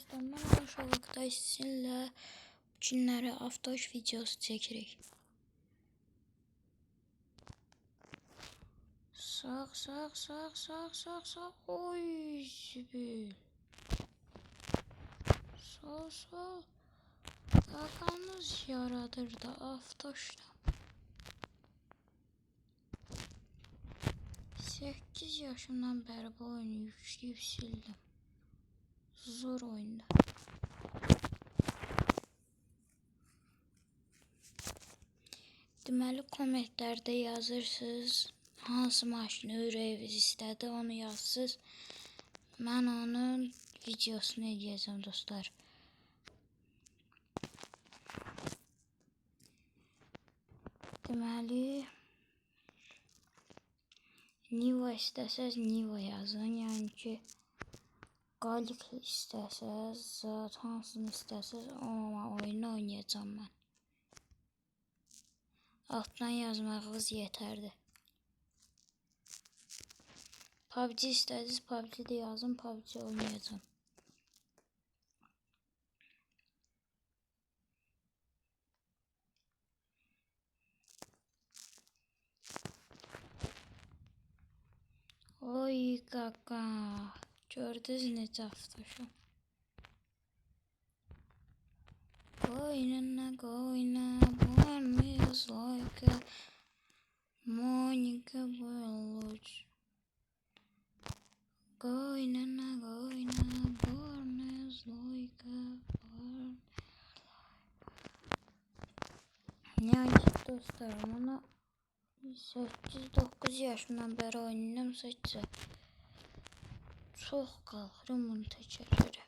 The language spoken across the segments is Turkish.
dostlar, mən aşağılıqda sizinlə cinləri avtoş videosu çəkirik. Sağ, sağ, sağ, sağ, sağ, sağ. Oy, zibil. Sağ, sağ. Qakanız yaradır da avtoşla. 8 yaşımdan bəri bu oyunu yükləyib sildim. Zor oyunda. Deməli kommentlərdə yazırsınız hansı maşını ürəyiniz istədi onu yazsınız. Mən onun videosunu edəcəm dostlar. Deməli Nivo istəsəz Nivo yazın. Yəni ki İstəsəz, zat hansını istəsəz o oyunu oynayacağam mən. Altdan yazmağınız yetərli. PUBG istədiniz PUBG də yazın, PUBG oynayacağam. Oy kaka. Gördünüz necə avtoşum. Koynuna koyna bulanmıyoruz like a Monica Bellucci. Koynuna koyna bulanmıyoruz like a Yani dostlar bunu 8-9 yaşımdan beri oynuyorum sadece. Çok bunu təkərlərə.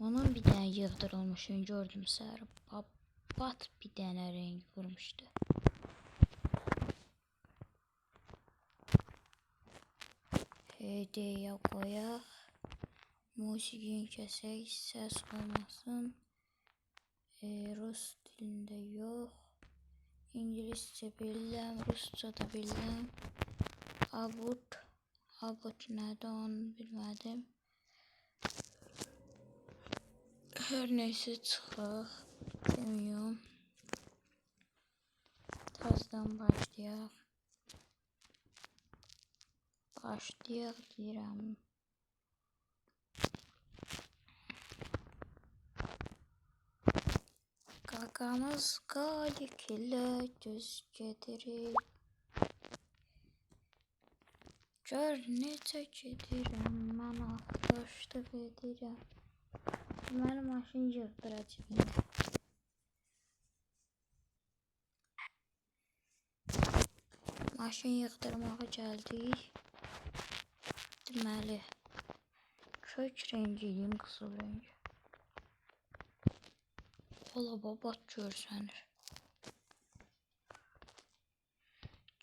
Onun bir dənə yığdırılmışını gördüm səhər. Bat bir dənə renk vurmuşdu. Hediyə qoyaq. Musiqini kəsək, səs olmasın. E, Rus dilində yox. İngiliscə bilirəm, Rusca da bilirəm. Abut. Abut nədir onu bilmədim. Hər neysə çıxaq. Bilmiyorum. Tazdan başlayaq. Başlayaq deyirəm. Qakamız qalik ilə göz gedirik. Gör necə gedirəm, mən avtoşluq edirəm. Deməli maşın yığdıracaq. Maşın yığdırmağa gəldik. Deməli kök rengi eləyim qızıl rengi. Ola babat görsənir.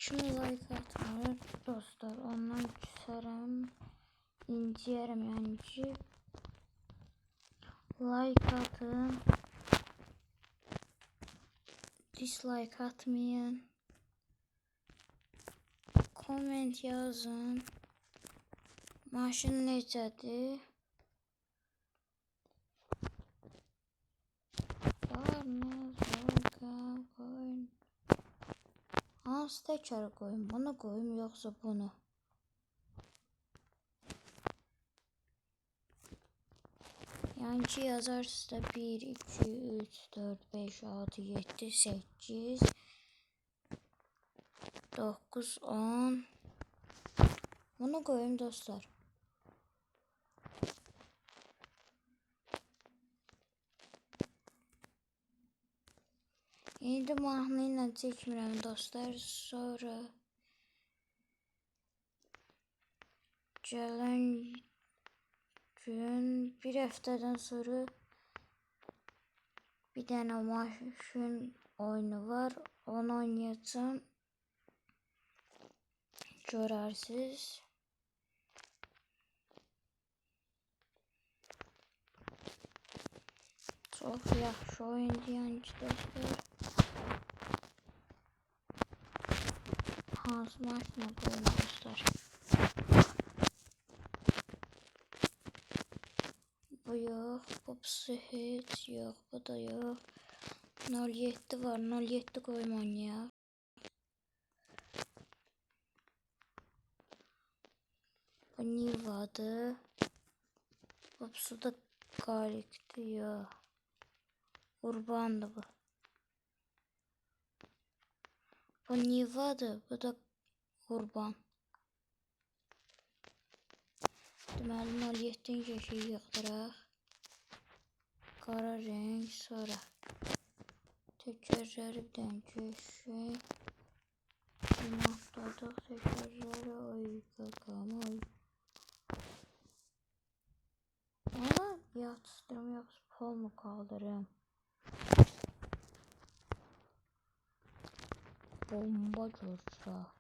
Kim like atmır dostlar ondan küsərəm. İnciyərəm yəni ki like atın. Dislike atmayın. Comment yazın. Maşın necədir? Var mı? Hansı təkər qoyum? Bunu qoyum yoxsa bunu? Yazarsınız da 1, 2, 3, 4, 5, 6, 7, 8, 9, 10. Bunu koyayım dostlar. İndi mahnı ilə çəkmirəm dostlar. Sonra gələn gün bir həftədən sonra bir dənə maşın oyunu var. Onu oynayacağım. Görərsiniz. Çox yaxşı oyundur yəni ki dostlar. Hansı maşına qoyum dostlar. yok. Popsu hiç yok. Bu da yok. 07 var. 07 koyman ya. Bu Niva'dı. Popsu da garikti ya. Kurbandı bu. Bu Niva'dır. Bu da Qurban. Deməli, maliyyətdən yeşik yığdıraq. Qara rəng, sonra təkərləri birdən göşək. Günahladıq təkərləri, ay qaqam, ay. Ama yatıştırma yapıp kol mu kaldırım? Pompa.